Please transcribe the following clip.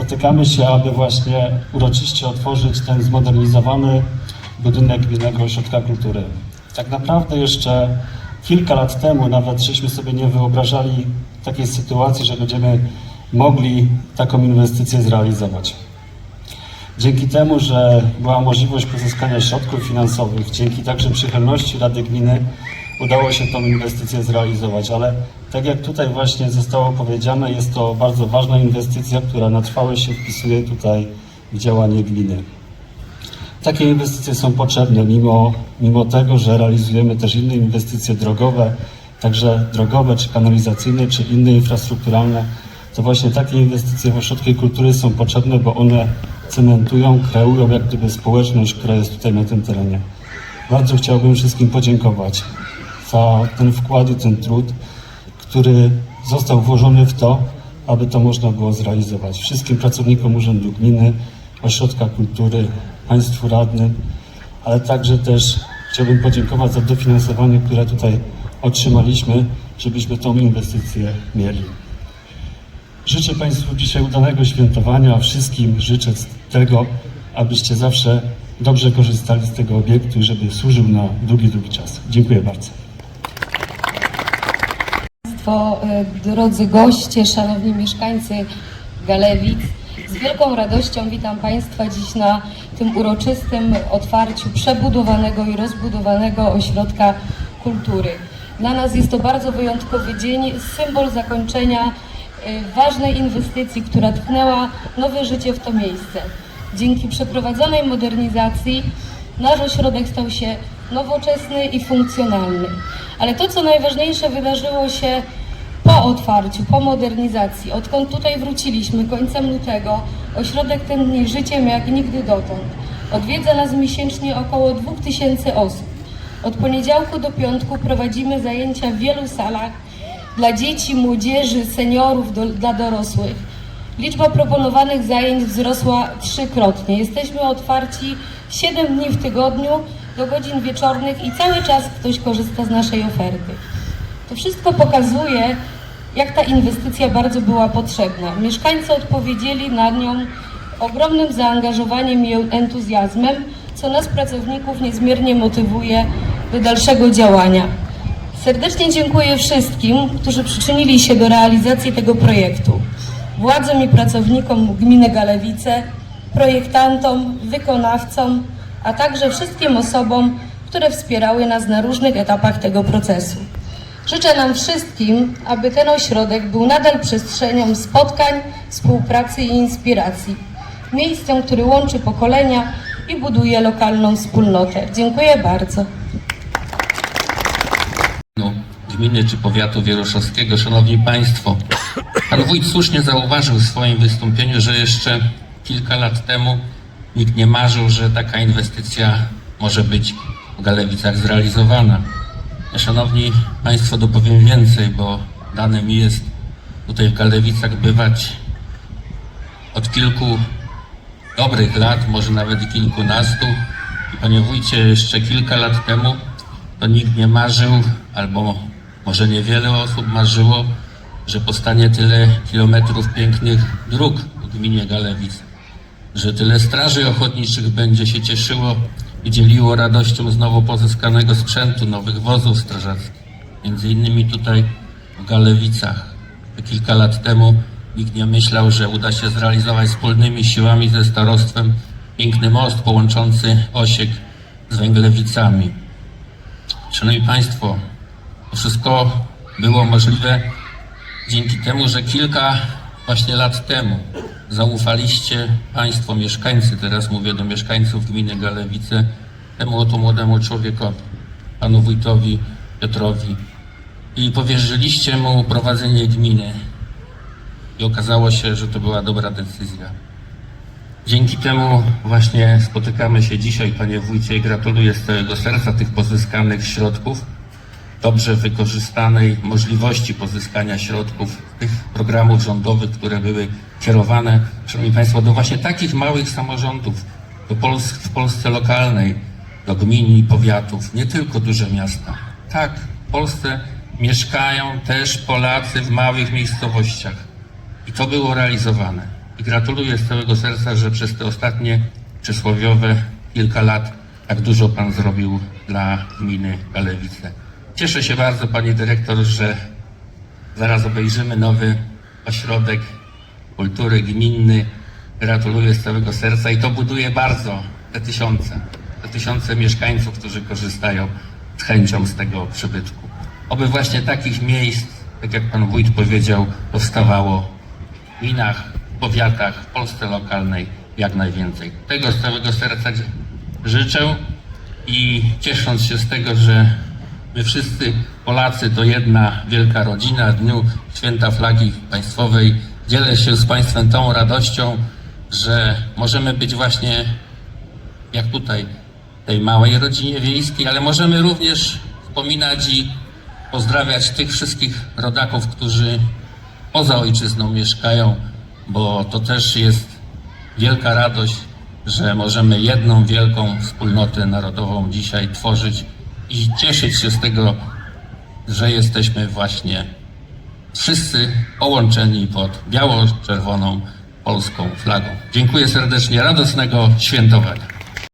spotykamy się, aby właśnie uroczyście otworzyć ten zmodernizowany budynek Gminnego Ośrodka Kultury. Tak naprawdę jeszcze kilka lat temu nawet żeśmy sobie nie wyobrażali takiej sytuacji, że będziemy mogli taką inwestycję zrealizować. Dzięki temu, że była możliwość pozyskania środków finansowych, dzięki także przychylności Rady Gminy udało się tą inwestycję zrealizować, ale tak jak tutaj właśnie zostało powiedziane, jest to bardzo ważna inwestycja, która na trwałe się wpisuje tutaj w działanie gminy. Takie inwestycje są potrzebne, mimo, mimo tego, że realizujemy też inne inwestycje drogowe, także drogowe, czy kanalizacyjne, czy inne infrastrukturalne. To właśnie takie inwestycje w ośrodki kultury są potrzebne, bo one cementują, kreują jak gdyby społeczność, która jest tutaj na tym terenie. Bardzo chciałbym wszystkim podziękować za ten wkład i ten trud, który został włożony w to, aby to można było zrealizować. Wszystkim pracownikom Urzędu Gminy, Ośrodka Kultury, Państwu radnym, ale także też chciałbym podziękować za dofinansowanie, które tutaj otrzymaliśmy, żebyśmy tą inwestycję mieli. Życzę Państwu dzisiaj udanego świętowania, a wszystkim życzę tego, abyście zawsze dobrze korzystali z tego obiektu i żeby służył na długi, długi czas. Dziękuję bardzo. Państwo, e, drodzy goście, szanowni mieszkańcy Galewic, z wielką radością witam Państwa dziś na tym uroczystym otwarciu przebudowanego i rozbudowanego ośrodka kultury. Dla nas jest to bardzo wyjątkowy dzień, symbol zakończenia e, ważnej inwestycji, która tchnęła nowe życie w to miejsce. Dzięki przeprowadzonej modernizacji nasz ośrodek stał się nowoczesny i funkcjonalny. Ale to, co najważniejsze, wydarzyło się po otwarciu, po modernizacji. Odkąd tutaj wróciliśmy, końcem lutego, ośrodek tętni życiem jak nigdy dotąd. Odwiedza nas miesięcznie około 2000 osób. Od poniedziałku do piątku prowadzimy zajęcia w wielu salach dla dzieci, młodzieży, seniorów, do, dla dorosłych. Liczba proponowanych zajęć wzrosła trzykrotnie. Jesteśmy otwarci 7 dni w tygodniu do godzin wieczornych i cały czas ktoś korzysta z naszej oferty. To wszystko pokazuje, jak ta inwestycja bardzo była potrzebna. Mieszkańcy odpowiedzieli na nią ogromnym zaangażowaniem i entuzjazmem, co nas, pracowników, niezmiernie motywuje do dalszego działania. Serdecznie dziękuję wszystkim, którzy przyczynili się do realizacji tego projektu. Władzom i pracownikom gminy Galewice, projektantom, wykonawcom, a także wszystkim osobom, które wspierały nas na różnych etapach tego procesu. Życzę nam wszystkim, aby ten ośrodek był nadal przestrzenią spotkań, współpracy i inspiracji. Miejscem, który łączy pokolenia i buduje lokalną wspólnotę. Dziękuję bardzo. no, gminy czy powiatu wieruszowskiego. Szanowni Państwo, Pan Wójt słusznie zauważył w swoim wystąpieniu, że jeszcze kilka lat temu nikt nie marzył, że taka inwestycja może być w Galewicach zrealizowana. Szanowni Państwo, dopowiem więcej, bo dane mi jest tutaj w Galewicach bywać od kilku dobrych lat, może nawet kilkunastu. I panie wójcie, jeszcze kilka lat temu to nikt nie marzył, albo może niewiele osób marzyło, że powstanie tyle kilometrów pięknych dróg w gminie Galewic, że tyle straży ochotniczych będzie się cieszyło i dzieliło radością z nowo pozyskanego sprzętu, nowych wozów strażackich. Między innymi tutaj w Galewicach. Kilka lat temu nikt nie myślał, że uda się zrealizować wspólnymi siłami ze starostwem piękny most połączący Osiek z Węglewicami. Szanowni Państwo, to wszystko było możliwe dzięki temu, że kilka właśnie lat temu. Zaufaliście Państwo, mieszkańcy, teraz mówię do mieszkańców gminy Galewice, temu oto młodemu człowiekowi, panu wójtowi Piotrowi. I powierzyliście mu prowadzenie gminy. I okazało się, że to była dobra decyzja. Dzięki temu właśnie spotykamy się dzisiaj, panie wójcie, i gratuluję z całego serca tych pozyskanych środków, dobrze wykorzystanej możliwości pozyskania środków tych programów rządowych, które były kierowane, szanowni państwo, do właśnie takich małych samorządów, do Pols w Polsce lokalnej, do gmin i powiatów, nie tylko duże miasta. Tak, w Polsce mieszkają też Polacy w małych miejscowościach. I to było realizowane. i gratuluję z całego serca, że przez te ostatnie przysłowiowe kilka lat tak dużo Pan zrobił dla gminy Galewice. Cieszę się bardzo Pani Dyrektor, że zaraz obejrzymy nowy ośrodek kultury gminny. Gratuluję z całego serca i to buduje bardzo te tysiące, te tysiące mieszkańców, którzy korzystają z chęcią z tego przybytku. Oby właśnie takich miejsc, tak jak Pan Wójt powiedział, powstawało w gminach, powiatach, w Polsce lokalnej jak najwięcej. Tego z całego serca życzę i ciesząc się z tego, że my wszyscy Polacy to jedna wielka rodzina. W dniu Święta Flagi Państwowej dzielę się z Państwem tą radością, że możemy być właśnie jak tutaj, tej małej rodzinie wiejskiej, ale możemy również wspominać i pozdrawiać tych wszystkich rodaków, którzy poza ojczyzną mieszkają, bo to też jest wielka radość, że możemy jedną wielką wspólnotę narodową dzisiaj tworzyć i cieszyć się z tego, że jesteśmy właśnie wszyscy połączeni pod biało-czerwoną polską flagą. Dziękuję serdecznie, radosnego świętowania.